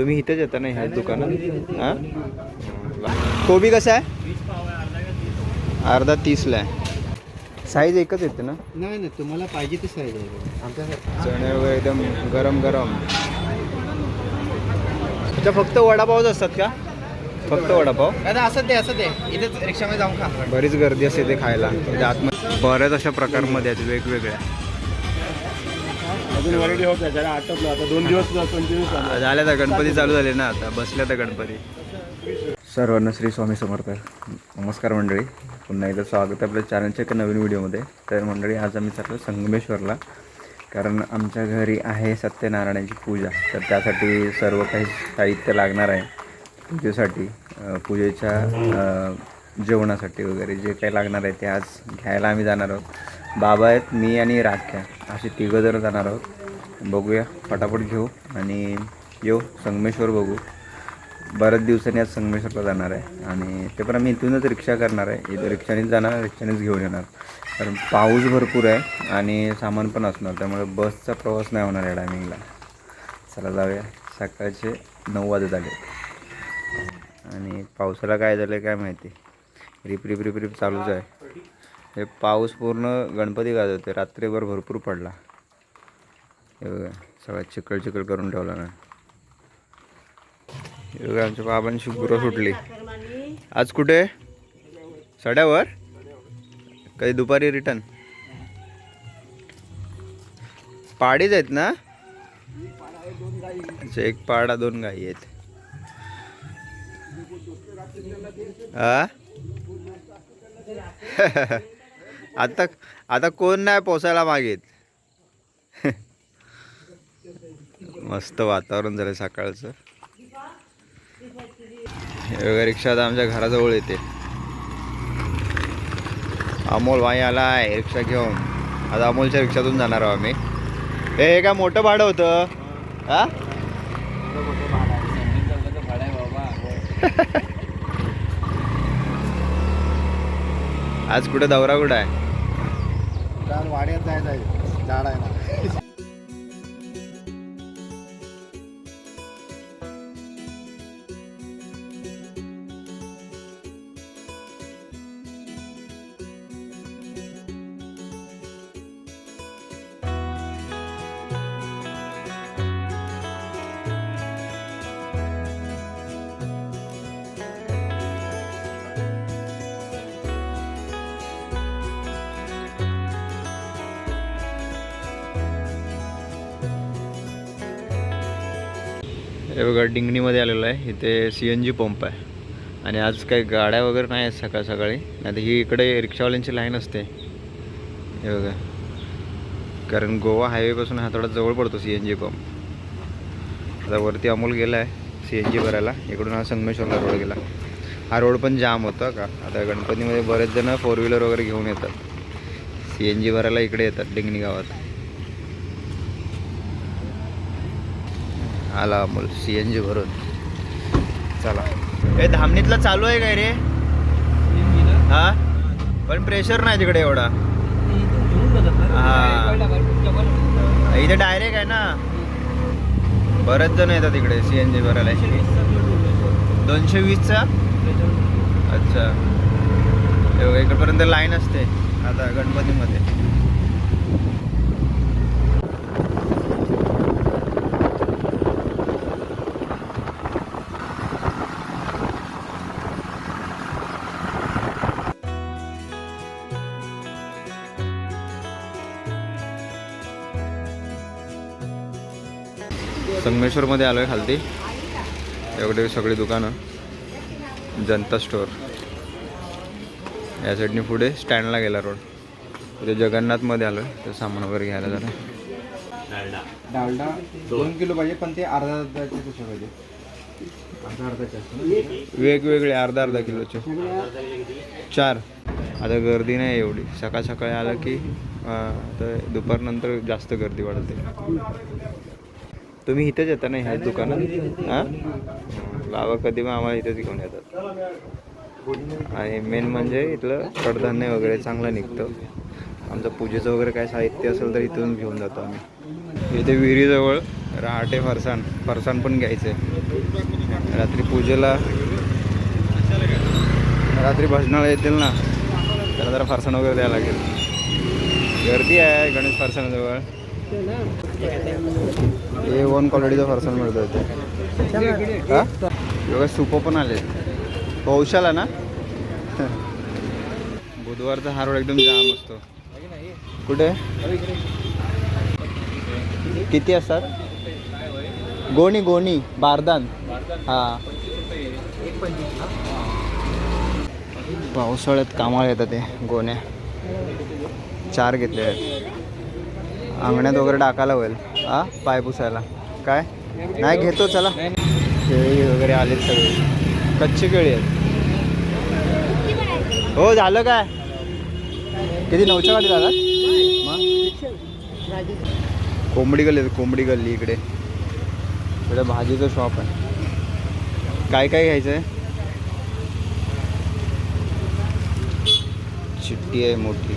तुम्ही इथेच येता ना ह्याच दुकानात? हां? कोबी कसा आहे? अर्धा तीसला आहे. साईज एकच येते ना? नाही नाही तुम्हाला पाहिजे ती साईज आहे. आमच्या चणे वगैरे एकदम गरम गरम. अच्छा फक्त वडापावच असतात का? फक्त वडापाव? दादा असं दे असं दे. इथेच रिक्षामध्ये जाऊन खा. बरीच गर्दी असते ते खायला. म्हणजे आतमध्ये बऱ्याच अशा प्रकारमध्ये आहेत वेगवेगळ्या. अजून व्हरायटी होत आहे जरा आटपलं. आता दोन दिवस कंटिन्यू झाल्या तर गणपती चालू झाले ना आता बसल्या तर गणपती. सर्वांना श्री स्वामी समर्थ. नमस्कार मंडळी. पुन्हा एकदा स्वागत आहे आपल्या चॅनलच्या एका नवीन व्हिडिओमध्ये तर मंडळी आज आम्ही चाललो संगमेश्वरला. कारण आमच्या घरी आहे सत्यनारायणाची पूजा. तर त्यासाठी सर्व काही साहित्य लागणार आहे. पूजेसाठी पूजेच्या जेवणासाठी वगैरे जे काही लागणार आहे ते आज घ्यायला आम्ही जाणार आहोत. बाबा आहेत मी आणि राख्या. असे तिघं जण जाणार आहोत. बघूया. फटाफट घेऊ आणि येऊ. संगमेश्वर बघू. बऱ्याच दिवसांनी आज संगमेश्वरला जाणार आहे. आणि ते पण आम्ही इथूनच रिक्षा करणार आहे. इथं रिक्षानेच जाणार रिक्षानेच घेऊन येणार. कारण पाऊस भरपूर आहे आणि सामान पण असणार. त्यामुळे बसचा प्रवास नाही होणार या टायमिंगला चला जाऊया. सकाळचे नऊ वाजत आले. आणि पावसाला काय झालं काय माहिती? रिप रिप रिप रिप चालूच आहे. हे पाऊस पूर्ण गणपती गाजवते रात्रीभर भरपूर पडला. हे बघा सगळा चिकल चिकल करून ठेवला ना. हे बघा आमच्या बाबांची गुरं सुटली. आज कुठे? सड्यावर? कधी दुपारी रिटर्न पाडीच आहेत ना? अच्छा एक पाडा दोन गाई आहेत. हा आता आता कोण नाही पोसायला मागेत? मस्त वातावरण झालं सकाळचं. हे रिक्षा आता आमच्या घराजवळ येते. अमोल भाई आला आहे रिक्षा घेऊन. आता अमोलच्या रिक्षातून जाणार आहोत आम्ही. हे हे काय मोठं भाडं होतं? हा? आज कुठं दौरा कुठं आहे? वाड्यात जायचं आहे झाड आहे ना. हे बघा डिंगणीमध्ये आलेलं आहे. इथे सी एन जी पंप आहे. आणि आज काही गाड्या वगैरे नाही आहेत सकाळ सकाळी. नाही तर ही इकडे रिक्षावाल्यांची लाईन असते. हे बघा. कारण गोवा हायवेपासून हा थोडा जवळ पडतो सी एन जी पंप. आता वरती अमोल गेला आहे सी एन जी भरायला. इकडून हा संगमेश्वरला रोड गेला. हा रोड पण जाम होता का? आता गणपतीमध्ये बरेच जण फोर व्हीलर वगैरे घेऊन येतात. सी एन जी भरायला इकडे येतात डिंगणी गावात. आला अमोल सी एन जी भरून. चला. हे धामणीतला चालू आहे काय रे? हा? पण प्रेशर नाही तिकडे एवढा. हा. इथे डायरेक्ट आहे ना? बरेच जण येतात तिकडे सी एन जी भरायला. दोनशे वीसचा? अच्छा. इकडपर्यंत लाईन असते. आता गणपतीमध्ये. संगमेश्वरमध्ये आलो आहे खालती एवढे सगळी दुकानं. जनता स्टोअर. या साईडनी पुढे स्टँडला गेला रोड. इथे जगन्नाथमध्ये आलो आहे तर सामान वगैरे घ्यायला जरा. डालडा. दोन किलो पाहिजे पण ते अर्धा अर्धाचे कसे पाहिजे. अर्धा वेगवेगळे अर्धा अर्धा किलोचे. चार. आता गर्दी नाही एवढी. सकाळ सकाळी आलं की आता दुपारनंतर जास्त गर्दी वाढते. तुम्ही इथेच येता ना ह्याच दुकानात? हां? बाबा कधी पण आम्हाला इथेच घेऊन येतात. आणि मेन म्हणजे इथलं कडधान्य वगैरे चांगलं निघतं. आमचं पूजेचं वगैरे काय साहित्य असेल तर इथून घेऊन जातो आम्ही. इथे विहिरीजवळ रहाटे फरसाण फरसाण पण घ्यायचे. रात्री पूजेला रात्री भजनाला येतील ना त्याला जरा फरसाण वगैरे द्यायला लागेल. गर्दी आहे गणेश फरसाणाजवळ. हे वन क्वालिटीचं फरसाण मिळतं इथे हा? बघा सुपं पण आले. पौशाला ना? बुधवारचा हा रोड एकदम जाम असतो. कुठे? किती असतात? गोणी गोणी बारदान. हा. पावसाळ्यात कामाला येतात ते गोण्या. चार घेतले आहेत. अंगण्यात वगैरे टाकायला होईल. हा? पाय पुसायला. काय? नाही घेतो चला. केळी वगैरे आलेत सगळे. कच्ची केळी आहेत. हो झालं काय? किती नऊच्या गाडी झाला? मग? कोंबडी गल्ली कोंबडी गल्ली इकडे. इकडे भाजीचं शॉप आहे. काय काय घ्यायचं आहे चिट्टी आहे मोठी.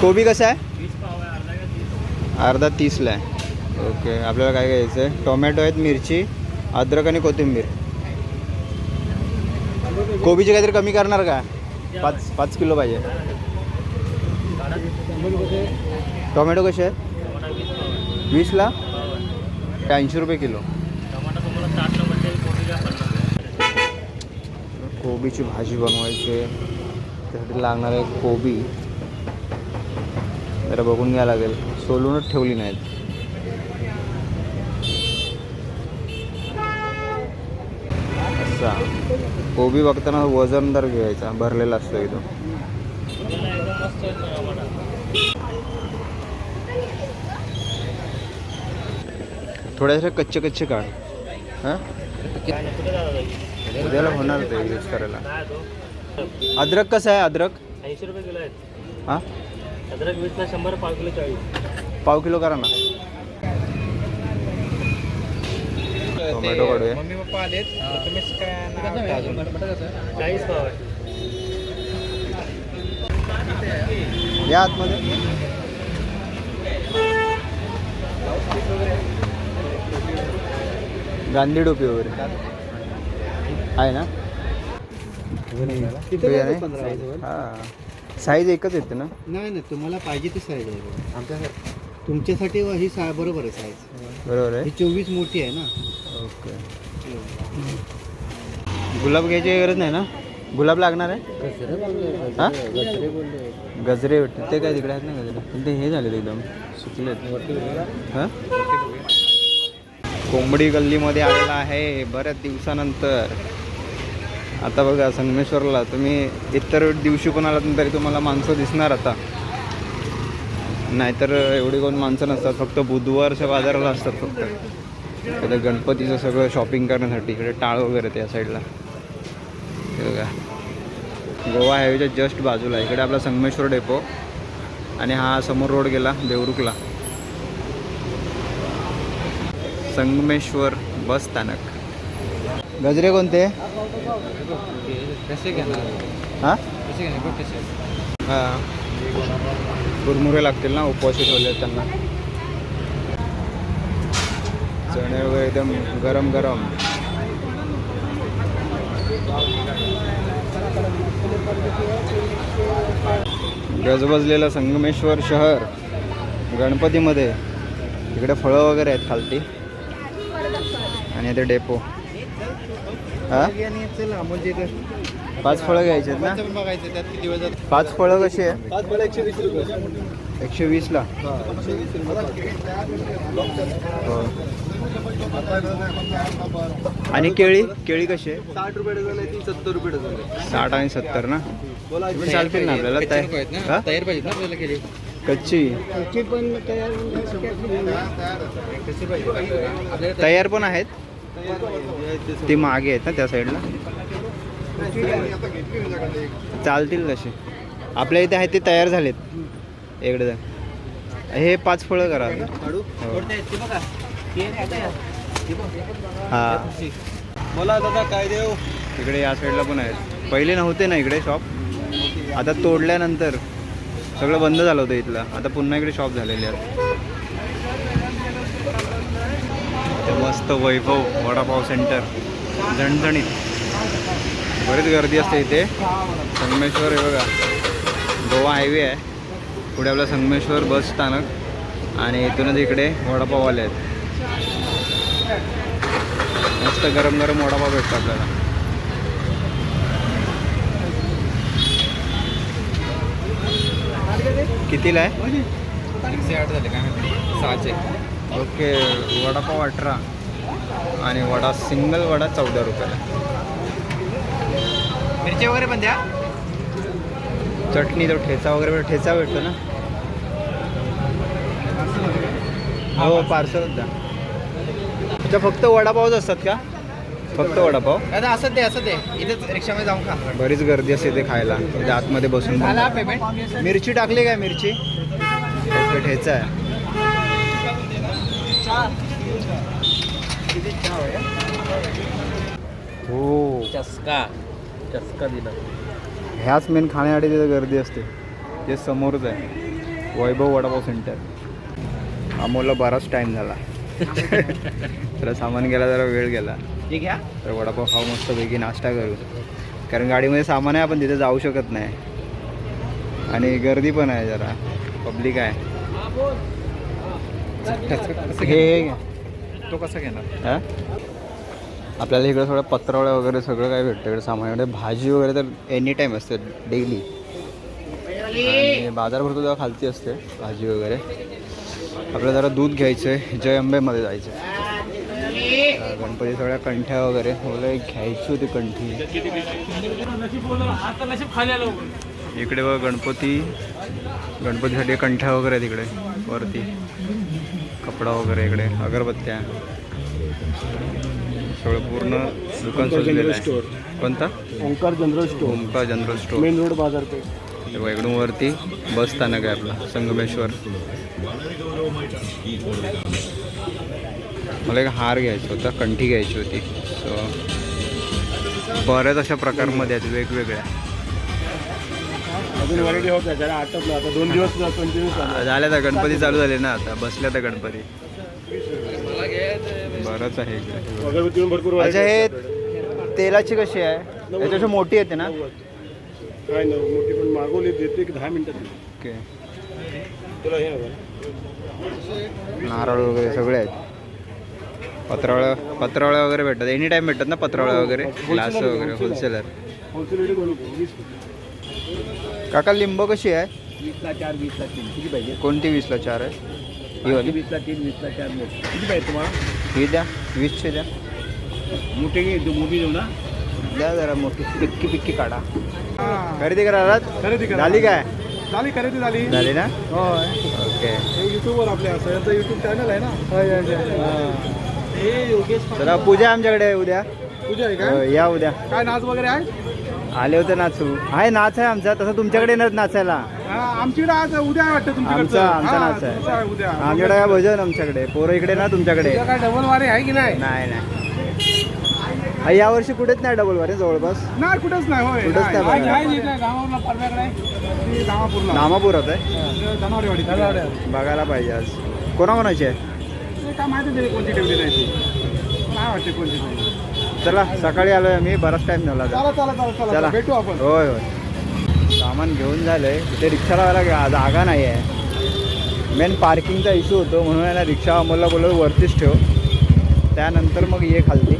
कोबी कसं आहे? अर्धा तीसला आहे. ओके आपल्याला काय घ्यायचं आहे टोमॅटो आहेत मिरची अद्रक आणि कोथिंबीर. कोबीचे काहीतरी कमी करणार का? पाच पाच किलो पाहिजे. टोमॅटो कसे आहेत? वीसला? ऐंशी रुपये किलो. कोबीची भाजी बनवायची. त्यासाठी लागणार आहे कोबी. जरा बघून घ्यावं लागेल. सोलूनच ठेवली नाहीत. असा. कोबी बघताना वजनदार घ्यायचा. भरलेला असतो इथं. थोड्याशा कच्चे कच्चे काढ. हां? उद्याला होणार ते यूज करायला. अद्रक कसं आहे अद्रक? ऐंशी रुपये किलो आहेत. हां? अद्रक वीसला शंभर पाव किलो चाळीस. पाव किलो करा ना. टोमॅटो काढूया मम्मी पप्पा आलेत. चाळीस पाव आहे. या आतमध्ये. गांधी टोपी वगैरे. आहे ना तिथे आहे पंधरा ना? आहे. हा साईज. एकच येते ना? नाही नाही तुम्हाला पाहिजे ती साईज आहे. आमच्या तुमच्यासाठी ही सा बरोबर आहे साईज. बरोबर ही आहे चोवीस मोठी आहे ना? ओके. गुलाब घ्यायची गरज नाही ना? गुलाब लागणार आहे? हा? गजरे वाटते ते काय तिकडे आहेत ना गजरे? पण ते हे झालेत एकदम. सुकलेत. हां? कोंबडी गल्लीमध्ये आलेला आहे बऱ्याच दिवसानंतर. आता बघा संगमेश्वरला. तुम्ही इतर दिवशी पण आलात तरी तुम्हाला माणसं दिसणार आता. नाहीतर एवढी कोण माणसं नसतात फक्त बुधवारच्या बाजाराला असतात फक्त. इकडे गणपतीचं सगळं शॉपिंग करण्यासाठी इकडे टाळ वगैरे त्या साईडला बघा. गोवा हायवेच्या जस्ट बाजूला इकडे आपला संगमेश्वर डेपो आणि हा समोर रोड गेला देवरुखला. संगमेश्वर बस स्थानक. गजरे कोणते? कसे घेणार? हां? हां. कुरमुरे लागतील ना उपवासी ठेवले आहेत त्यांना. चणे वगैरे एकदम गरम गरम. गजबजलेलं संगमेश्वर शहर गणपतीमध्ये. इकडे फळं वगैरे आहेत खालती. आणि इथे डेपो. हा? म्हणजे पाच फळं घ्यायची आहेत ना? पण बघायचं त्यात किती वेळ जातो पाच फळं कशी आहे? पाच मला एकशे वीस रुपये. एकशे वीसला एकशे वीस हो. आणि केळी? केळी कशी आहे? साठ रुपये डझन आहे ती सत्तर रुपये डझन आहे. साठ आणि सत्तर ना? बोला चालतील ना आपल्याला हा? ना? तयार पाहिजेत ना आपल्याला केली कच्ची. कच्चे पण तयार पाहिजे तयार पण आहेत? तयार पाहिजे. ती मागे आहेत ना त्या साईडला चालतील तसे. आपल्या इथे आहेत ते तयार झालेत. इकडे जा. हे पाच फळं करा? हो. हा. बोला दादा काय देऊ? इकडे या साईडला पण आहेत. पहिले नव्हते ना इकडे शॉप आता तोडल्यानंतर सगळं बंद झालं होतं इथलं. आता पुन्हा इकडे शॉप झालेले आहेत. ते मस्त वैभव वडापाव सेंटर. झणझणीत. बरीच गर्दी असते इथे. संगमेश्वर हे बघा. गोवा हायवे आहे. पुढे आपला संगमेश्वर बस स्थानक आणि इथूनच इकडे वडापाववाले आहेत. मस्त गरम गरम वडापाव भेटतो आपल्याला. कितीला आहे? एकशे आठ झाले काय सहाशे. ओके वडापाव अठरा. आणि वडा सिंगल वडा चौदा रुपयाला. मिरची वगैरे पण द्या. चटणी तो ठेचा वगैरे भेट- ठेचा भेटतो ना? हो पार्सलच द्या. अच्छा फक्त वडापावच असतात का? फक्त वडापाव दादा असं दे असं दे. इथेच रिक्षामध्ये जाऊन खा. बरीच गर्दी असते ते खायला. इथे आतमध्ये बसून झाला पेमेंट मिरची टाकली काय मिरची? ओके ठेचा आहे हो चस्का. चस्का दिला. ह्याच मेन खाण्यासाठी तिथे गर्दी असते. ते समोरच आहे. वैभव वडापाव सेंटर अमोलला बराच टाईम झाला. जरा सामान गेला जरा वेळ गेला. हे घ्या तर वडापाव खाऊ मस्त पैकी नाश्ता करू. कारण गाडीमध्ये सामान आहे आपण तिथे जाऊ शकत नाही. आणि गर्दी पण आहे जरा. पब्लिक आहे. हे हे. तो कसा घेणार? हा? आपल्याला इकडे थोडं पत्रावळ्या वगैरे सगळं काय भेटतं इकडे सामान इकडे भाजी वगैरे तर एनी टाईम असते डेली आणि बाजार भरतो तेव्हा खालती असते भाजी वगैरे. आपल्याला जरा दूध घ्यायचं आहे जय अंबेमध्ये जायचं आहे गणपती सगळ्या कंठ्या वगैरे मला घ्यायची होती कंठी. इकडे बघ गणपती. गणपतीसाठी कंठ्या वगैरे आहेत इकडे वरती. कपडा वगैरे इकडे अगरबत्त्या. सगळं पूर्ण दुकान सजलेलं आहे. कोणता? Omkar general store Omkar general store main road बाजारपेठ तेव्हा वरती बस स्थानक आहे आपलं संगमेश्वर. मला एक हार घ्यायचा होता कंठी घ्यायची होती. सो बऱ्याच अशा प्रकारमध्ये आहेत वेगवेगळ्या. अजून व्हरायटी जरा आटपलं. आता दोन दिवस कंटिन्यू झाल्या तर गणपती चालू झाले ना आता बसल्या तर गणपती. बरंच आहे इकडे. अगरबत्ती भरपूर अच्छा हे तेलाची कशी आहे? याच्यापेक्षा मोठी येते ना? काय ना मोठी पण मागवली देते की दहा मिनिटात. ओके. तुला हे हवं. नारळ वगैरे सगळे आहेत. पत्रावळ्या पत्रावळ्या वगैरे भेटतात. एनी टाईम भेटतात ना पत्रावळ्या वगैरे? ग्लास वगैरे होलसेलर वीस काका लिंब कशी आहे? वीसला चार वीसला तीन. किती पाहिजे? कोणती वीसला चार आहे? ही वाली. वीसला तीन वीसला चार मोठी. किती पाहिजे तुम्हाला? ही द्या वीसशे द्या. मोठे घे मोठी देऊ ना. द्या जरा मोठी पिक्की पिक्की काढा. खरेदी करायला खरेदी करा. झाली काय? झाली खरेदी झाली. झाली ना? होय. ओके. हे युट्यूबवर आपल्या सगळ्यांचं युट्यूब चॅनल आहे ना? हे. योगेश चला पूजा आमच्याकडे आहे उद्या आहे हो, काय या उद्या. काय नाच वगैरे आहे? आले होते नाचू. आहे नाच आहे आमचा. तसं तुमच्याकडे येणार नाचायला. आमच्याकडे आज उद्या आहे वाटतं तुमच्याकडचं? आमचा आमचा हा, नाच तुमचं आहे उद्या. आमच्याकडे काय भजन आमच्याकडे. पोरं इकडे ना तुमच्याकडे. उद्या काय डबल वारे आहे की नाही? नाही नाही. आ, यावर्षी कुठेच नाही डबल वारे जवळपास. नाही कुठंच नाही होय. कुठंच नाही नाही, बघा. आहे इकडे गावावरला परव्याकडे आहे. ती धामापूरला. नामापुरात आहे? बघायला पाहिजे आज. कोणाकोणाची आहे? काय माहिती तरी कोणती ठेवली नाही ती. काय वाटते कोणती तरी चला सकाळी आलोय आम्ही. बराच टाइम झाला आता. चला चला चला चला. चला. भेटू आपण. होय होय. सामान घेऊन झालं आहे इथे रिक्षा लावायला जागा नाही आहे. मेन पार्किंगचा इश्यू होतो म्हणून याला रिक्षा अमोलला बोललो वरतीच ठेव. त्यानंतर मग ये खालती.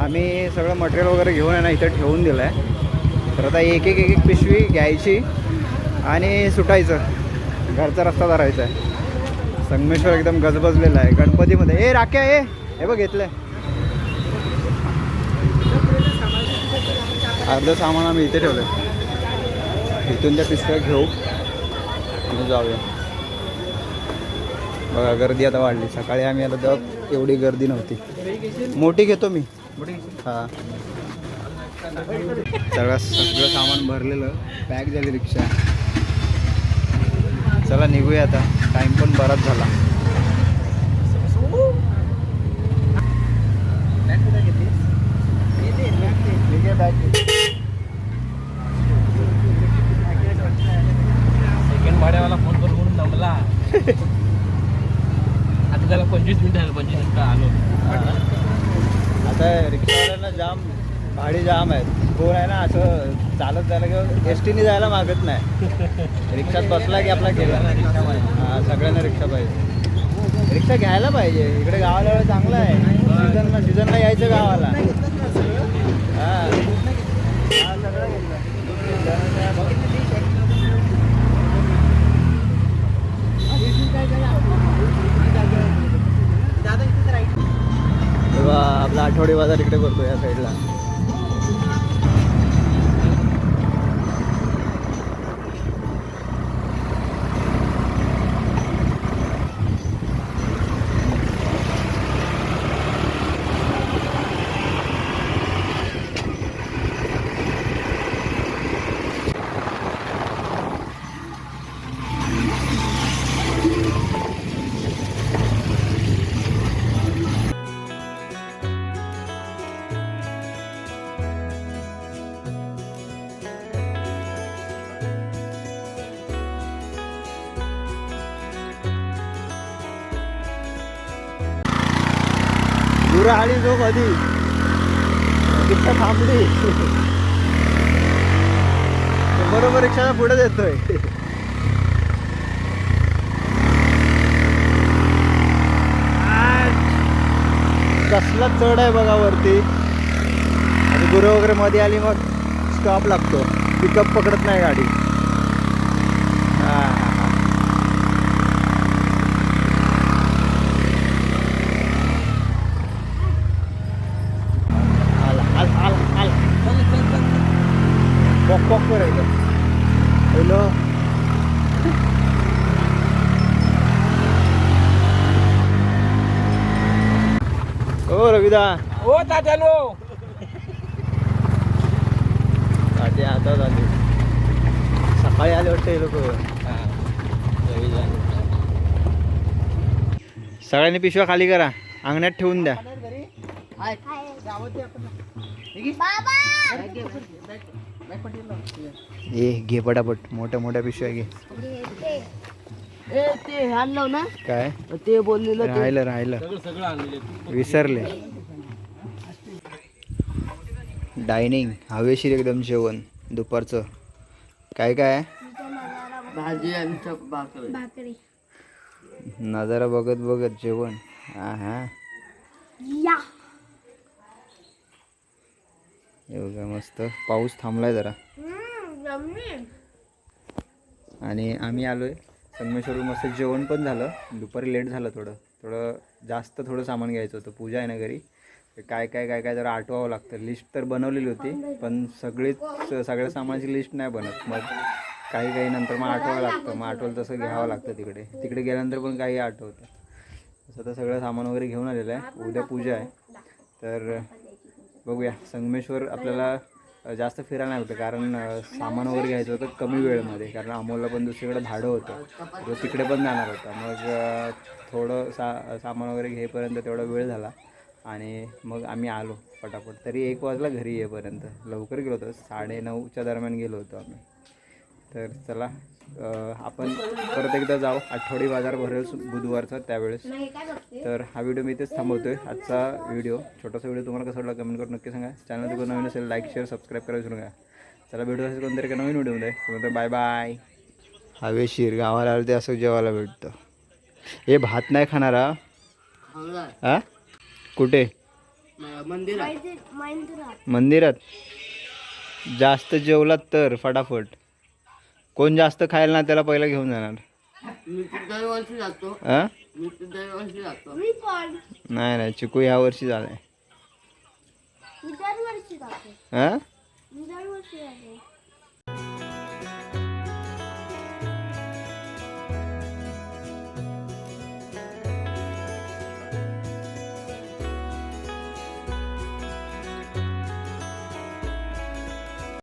आम्ही सगळं मटेरियल वगैरे घेऊन आहे ना इथं ठेवून दिलं आहे तर आता एक एक एक एक पिशवी घ्यायची आणि सुटायचं. घरचा रस्ता धरायचा आहे. संगमेश्वर एकदम गजबजलेला आहे. गणपतीमध्ये ए राख्या ए! हे बघ घेतलं आहे अर्धं सामान आम्ही इथे ठेवलं इथून त्या पिशव्या घेऊ. आणि जाऊया. बघा गर्दी आता वाढली. सकाळी आम्ही आलो तेव्हा एवढी गर्दी नव्हती. मोठी घेतो मी. हां. सगळं सगळं सामान भरलेलं. पॅक झाली रिक्षा. चला निघूया आता. टाईम पण बराच झाला. बॅग त्याला पंचवीस मिनिटं झालं पंचवीस मिनिटं आलो. आता रिक्षावाल्यांना जाम भाडी जाम आहेत. कोण आहे ना असं चालत जायला किंवा एस टीने जायला मागत नाही. रिक्षात बसला की आपला गेला हा सगळ्यांना रिक्षा पाहिजे. रिक्षा घ्यायला पाहिजे. इकडे गावाला चांगलं आहे. सीझनला सीझनला यायचं गावाला. बाजार इकडे करतो या साईडला गाडी जो कधी. रिक्षा थांबली. बरोबर रिक्षाला पुढे देतोय. कसला चढ आहे बघा वरती. आणि गुरु वगैरे मध्ये आली मग स्टॉप लागतो. पिकअप पकडत नाही गाडी हा आला आला आला आला पॉक पॉक करायचं हॅलो हो रविदा ओ तात्यानो. आधी आता आले सकाळी आले वाटतं हे लोक. सगळ्यांनी पिशव्या खाली करा. अंगण्यात ठेवून द्या. ए घे पटापट. मोठ्या मोठ्या पिशव्या घे. ए ते आणलं ना? काय? ते बोललेलं ते. राहिलं राहिलं. विसरले. डायनिंग हवेशीर एकदम जेवण दुपारचं. काय काय? आहे? भाजी आणि चप भाकरी. भाकरी. नजारा बघत बघत जेवण. हा या. बघा मस्त? पाऊस थांबलाय जरा. आणि आम्ही आलोय. संगमेश्वर मस्त जेवण पण झालं. दुपारी लेट झालं थोडं. थोडं जास्त थोडं सामान घ्यायचं होतं. पूजा आहे ना घरी. काय काय काय काय जरा आठवावं लागतं. लिस्ट तर बनवलेली होती पण सगळीच सगळ्या सामानाची लिस्ट नाही बनत. मग काही काही नंतर मग आठवावं लागतं. मग आठवलं तसं घ्यावं लागतं तिकडे. तिकडे गेल्यानंतर पण काही आठवतं. तसं तर सगळं सामान वगैरे घेऊन आलेलं आहे. उद्या पूजा आहे. तर बघूया. संगमेश्वर आपल्याला जास्त फिरायला नाही होतं कारण सामान वगैरे घ्यायचं होतं कमी वेळेमध्ये. कारण अमोलला पण दुसरीकडे भाडं होतं. तो तिकडे पण जाणार होता. मग थोडं सा सामान वगैरे घेईपर्यंत तेवढा वेळ झाला. आणि मग आम्ही आलो पटापट. तरी एक वाजला घरी येईपर्यंत. लवकर गेलो होतो. साडेनऊच्या दरम्यान गेलो होतो आम्ही. तर चला आपण परत एकदा जाऊ. आठवडी बाजार भरेल सु- बुधवारचा त्यावेळेस. तर हा व्हिडिओ मी इथेच थांबवतोय. आजचा व्हिडिओ छोटासा व्हिडिओ तुम्हाला कसा वाटला कमेंट करून नक्की सांगा. चॅनल जर कोण नवीन असेल लाईक शेअर सबस्क्राईब करायला विसरू नका. चला भेटू असेल कोणतरी एका नवीन व्हिडिओमध्ये. Bye bye. हवेशीर गावाला आलं ते असं जेवायला भेटतं. हे भात नाही खाणार. खाणार हा? कुठे? मंदिरात. मंदिरात. मंदिरात जास्त जेवलात तर फटाफट. कोण जास्त खायला ना त्याला पहिला घेऊन जाणार. मी तर दरवर्षी जातो. हा मी तर दरवर्षी जातो. मी पण. नाही नाही चिकू ह्या वर्षी झालाय मी दरवर्षी जाते. हा मी दरवर्षी जाते.